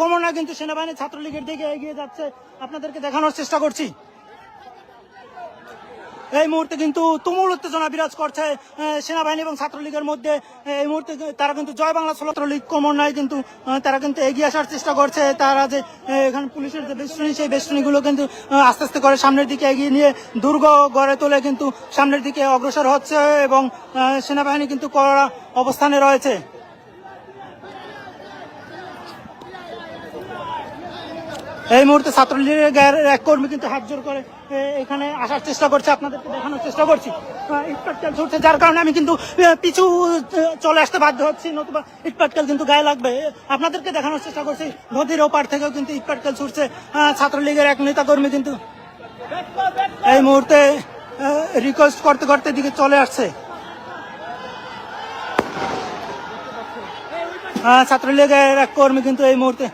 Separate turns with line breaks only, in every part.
কমনা কিন্তু সেনাবাহিনী ছাত্রলীগের দিকে এগিয়ে যাচ্ছে। আপনাদেরকে দেখানোর চেষ্টা করছি। এই মুহূর্তে কিন্তু তুমুল উত্তেজনা বিরাজ করছে সেনাবাহিনী এবং ছাত্রলীগের মধ্যে। এই মুহূর্তে তারা কিন্তু জয় বাংলা ছাত্রলীগ কমনায় কিন্তু তারা কিন্তু এগিয়ে আসার চেষ্টা করছে। তারা যে এখানে পুলিশের যে বেষ্টনী, সেই বেষ্টনীগুলো কিন্তু আস্তে আস্তে করে সামনের দিকে এগিয়ে নিয়ে দুর্গ গড়ে তোলে কিন্তু সামনের দিকে অগ্রসর হচ্ছে এবং সেনাবাহিনী কিন্তু কড়া অবস্থানে রয়েছে। এই মুহূর্তে ছাত্রলীগের এক কর্মী কিন্তু হাত জোর করে এখানে আসার চেষ্টা করছে, আপনাদেরকে দেখানোর চেষ্টা করছি। ইটপাটকেল ছুটছে, যার কারণে আমি কিন্তু পিছু চলে আসতে বাধ্য হচ্ছি, নতুবা ইটপাটকেল কিন্তু গায়ে লাগবে। আপনাদেরকে দেখানোর চেষ্টা করছি, নদীর ওপার থেকেও কিন্তু ইটপাটকেল ছুটছে ছাত্রলীগের এক নেতা কর্মী কিন্তু। এই মুহূর্তে রিকোয়েস্ট করতে করতে দিকে চলে আসছে। ছাত্রলীগের এক কর্মী কিন্তু এই মুহূর্তে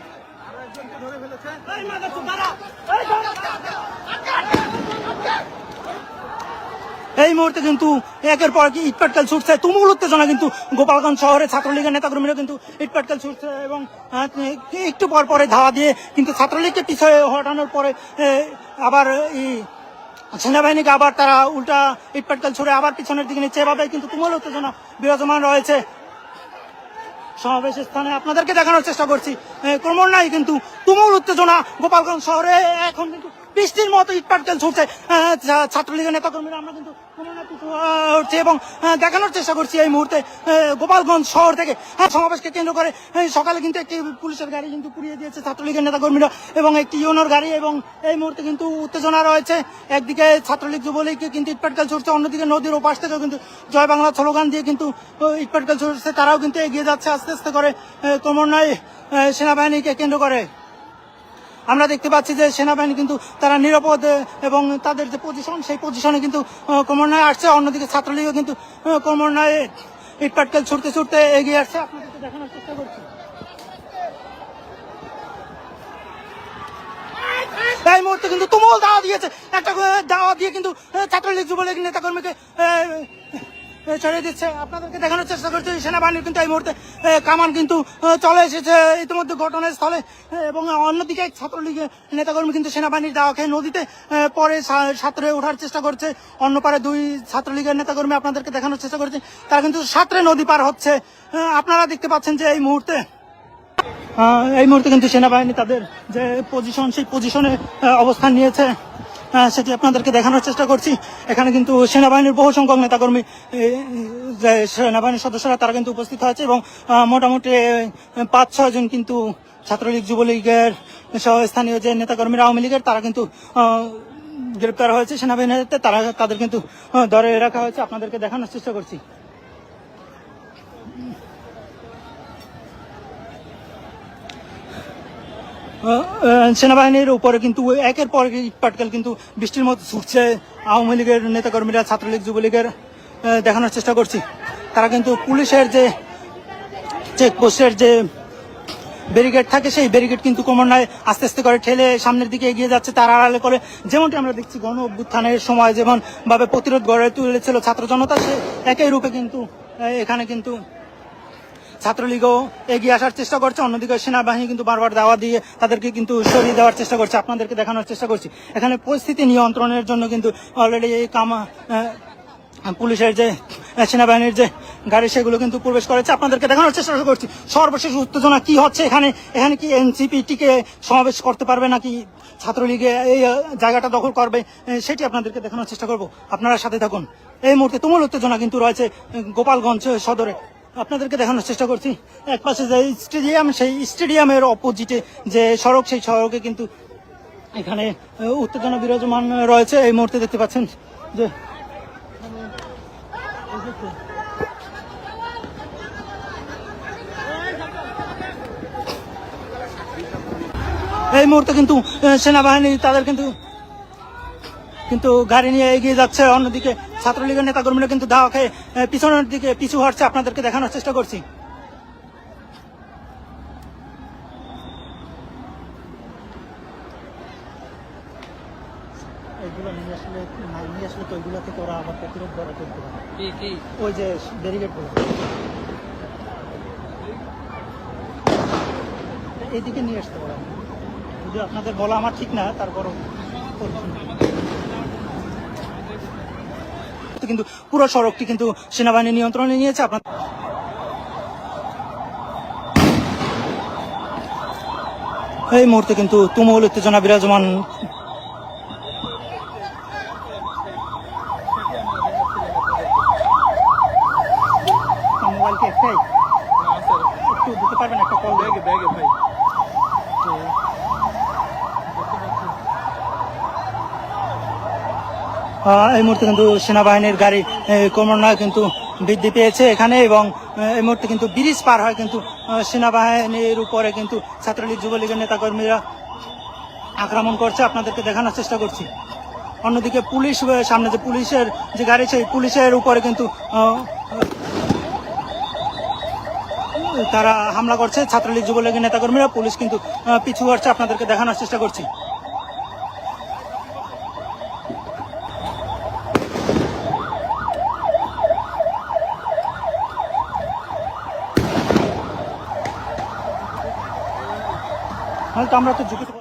এই মুহূর্তে কিন্তু একের পর কি ইটপাটকেল ছুটছে। তুমুল উত্তেজনা কিন্তু গোপালগঞ্জ শহরে ছাত্রলীগের নেতাকর্মীরা কিন্তু ইটপাটকেল ছুটছে এবং একটু পর পরে ধাওয়া দিয়ে কিন্তু ছাত্রলীগকে পিছিয়ে হটানোর পরে আবার এই সেনাবাহিনীকে আবার তারা উল্টা ইটপাটকেল ছুড়ে আবার পিছনের দিকে নিচ্ছে। এভাবে কিন্তু তুমুল উত্তেজনা বিরাজমান রয়েছে। সমাবেশ স্থানে আপনাদেরকে দেখানোর চেষ্টা করছি। ক্রমান্বয়ে কিন্তু তুমুল উত্তেজনা গোপালগঞ্জ শহরে। এখন কিন্তু বৃষ্টির মতো ইটপাটকেল ছুটছে। এ, ছা- ছাত্রলীগের নেতাকর্মীরা আমরা কিন্তু পিছু, আহ, উঠছি এবং দেখানোর চেষ্টা করছি এই মুহূর্তে গোপালগঞ্জ শহর থেকে। হ্যাঁ সমাবেশকে কেন্দ্র করে সকালে কিন্তু একটি পুলিশের গাড়ি কিন্তু পুড়িয়ে দিয়েছে ছাত্রলীগের নেতাকর্মীরা এবং একটি ইউনোর গাড়ি এবং এই মুহূর্তে কিন্তু উত্তেজনা রয়েছে। একদিকে ছাত্রলীগ যুবলীগ কিন্তু ইটপাটকেল ছুটছে অন্যদিকে নদীর ওপাশ থেকেও কিন্তু জয় বাংলা স্লোগান দিয়ে কিন্তু ইটপাটকেল ছুটছে। তারাও কিন্তু এগিয়ে যাচ্ছে আস্তে আস্তে করে ক্রমান্বয়ে সেনাবাহিনীকে কেন্দ্র করে। আমরা দেখতে পাচ্ছি যে সেনাবাহিনী কিন্তু তারা নিরাপদ এবং তাদের যে পজিশন সেই পজিশনে কিন্তু ক্রমান্বয়ে আসছে। অন্যদিকে ছাত্রলীগও কিন্তু ক্রমান্বয়ে ইটপাটকেল ছুটতে ছুটতে এগিয়ে আসছে। আপনাদেরকে দেখানোর চেষ্টা করছি। এই মুহূর্তে কিন্তু তুমুল দাওয়া দিয়েছে। একটা দাওয়া দিয়ে কিন্তু ছাত্রলীগ যুবলীগ নেতাকর্মীকে ছড়িয়ে দিচ্ছে আপনাদেরকে দেখানোর চেষ্টা করছে সেনাবাহিনীর কিন্তু এই মুহূর্তে কামান কিন্তু চলে এসেছে ইতিমধ্যে ঘটনাস্থলে। এবং অন্যদিকে ছাত্রলীগের নেতাকর্মী কিন্তু সেনাবাহিনীর দাওয়া খেয়ে নদীতে পরে সাঁতরে ওঠার চেষ্টা করছে। অন্য পারে দুই ছাত্রলীগের নেতাকর্মী আপনাদেরকে দেখানোর চেষ্টা করছে। তারা কিন্তু সাঁতরে নদী পার হচ্ছে। আপনারা দেখতে পাচ্ছেন যে এই মুহূর্তে এই মুহূর্তে কিন্তু সেনাবাহিনী তাদের যে পজিশন সেই পজিশনে অবস্থান নিয়েছে। সেটি আপনাদেরকে দেখানোর চেষ্টা করছি। এখানে কিন্তু সেনাবাহিনীর বহু সংখ্যক নেতাকর্মী সেনাবাহিনীর সদস্যরা, তারা কিন্তু উপস্থিত হয়েছে এবং মোটামুটি পাঁচ, ছয় জন কিন্তু ছাত্রলীগ, যুবলীগের সহ স্থানীয় যে নেতাকর্মীরা, আওয়ামী লীগের, তারা কিন্তু গ্রেপ্তার হয়েছে সেনাবাহিনীর হাতে। তারা, তাদের কিন্তু ধরে রাখা হয়েছে। আপনাদেরকে দেখানোর চেষ্টা করছি। সেনাবাহিনীর উপরে কিন্তু একের পর এক ইটপাটকেল কিন্তু বৃষ্টির মতো ছুটছে। আওয়ামী লীগের নেতাকর্মীরা, ছাত্রলীগ, যুবলীগের দেখানোর চেষ্টা করছি। তারা কিন্তু পুলিশের যে চেকপোস্টের যে ব্যারিকেড থাকে, সেই ব্যারিকেড কিন্তু ক্রমান্বয়ে আস্তে আস্তে করে ঠেলে সামনের দিকে এগিয়ে যাচ্ছে। তার আড়ালে করে যেমনটি আমরা দেখছি, গণ অভ্যুত্থানের সময় যেমন ভাবে প্রতিরোধ গড়ে তুলেছিল ছাত্র জনতা, সে একই রূপে কিন্তু এখানে কিন্তু ছাত্রলীগও এগিয়ে আসার চেষ্টা করছে, অন্যদিকে সেনাবাহিনী কিন্তু বারবার দাওয়া দিয়ে তাদেরকে কিন্তু সরিয়ে দেওয়ার চেষ্টা করছে, আপনাদেরকে দেখানোর চেষ্টা করছি। এখানে পরিস্থিতি নিয়ন্ত্রণের জন্য কিন্তু অলরেডি এই কামা পুলিশের যে, সেনাবাহিনীর যে গাড়ি, সেগুলো কিন্তু প্রবেশ করেছে। আপনাদেরকে দেখানোর চেষ্টা করছি, সর্বশেষ উত্তেজনা কি হচ্ছে এখানে? এখানে কি এনসিপি টিকে সমাবেশ করতে পারবে নাকি ছাত্রলীগে এই জায়গাটা দখল করবে? সেটি আপনাদেরকে দেখানোর চেষ্টা করব। আপনারা সাথে থাকুন। এই মুহূর্তে তুমুল উত্তেজনা কিন্তু রয়েছে গোপালগঞ্জ সদরে। আপনাদেরকে দেখানোর চেষ্টা করছি। এক পাশে যে স্টেডিয়াম, সেই স্টেডিয়ামের অপোজিটে যে সড়ক, সেই সড়কে কিন্তু এখানে উত্তেজনা বিরাজমান রয়েছে। এই মুহূর্তে দেখতে পাচ্ছেন যে এই মুহূর্তে কিন্তু সেনাবাহিনী তাদের কিন্তু কিন্তু গাড়ি নিয়ে এগিয়ে যাচ্ছে। অন্যদিকে ছাত্রলীগের নেতাকর্মীরা কিন্তু দাওয়া খেয়ে পিছনের দিকে পিছু হটছে আপনাদেরকে দেখানোর চেষ্টা করছি। এগুলো নিয়ে আসলে নিয়ে আসলে তো ওইগুলো থেকে ওরা আবার প্রতিরোধ করা চলতে পারে।
কি কি?
ওই যে এইদিকে নিয়ে আসতে পারে। যদি আপনাদের বলা আমার ঠিক না তারপরও করছি। কিন্তু পুরো সড়কটি কিন্তু সেনাবাহিনী নিয়ন্ত্রণে নিয়েছে। আপনার এই মুহূর্তে কিন্তু তুমুল উত্তেজনা বিরাজমান। একটু দিতে পারবেন? একটা কল
ব্যাগে ব্যাগে ভাই।
এই মুহূর্তে কিন্তু সেনাবাহিনীর গাড়ি ক্রমান্বয়ে কিন্তু বৃদ্ধি পেয়েছে এখানে এবং এই মুহূর্তে কিন্তু ব্রিজ পার হয় কিন্তু সেনাবাহিনীর উপরে কিন্তু ছাত্রলীগ, যুবলীগের নেতাকর্মীরা আক্রমণ করছে। আপনাদেরকে দেখানোর চেষ্টা করছি। অন্যদিকে পুলিশ সামনে যে পুলিশের যে গাড়ি, সেই পুলিশের উপরে কিন্তু তারা হামলা করছে। ছাত্রলীগ, যুবলীগের নেতাকর্মীরা পুলিশ কিন্তু পিছু হচ্ছে আপনাদেরকে দেখানোর চেষ্টা করছি। হয়তো আমরা তো ঝুঁকিতে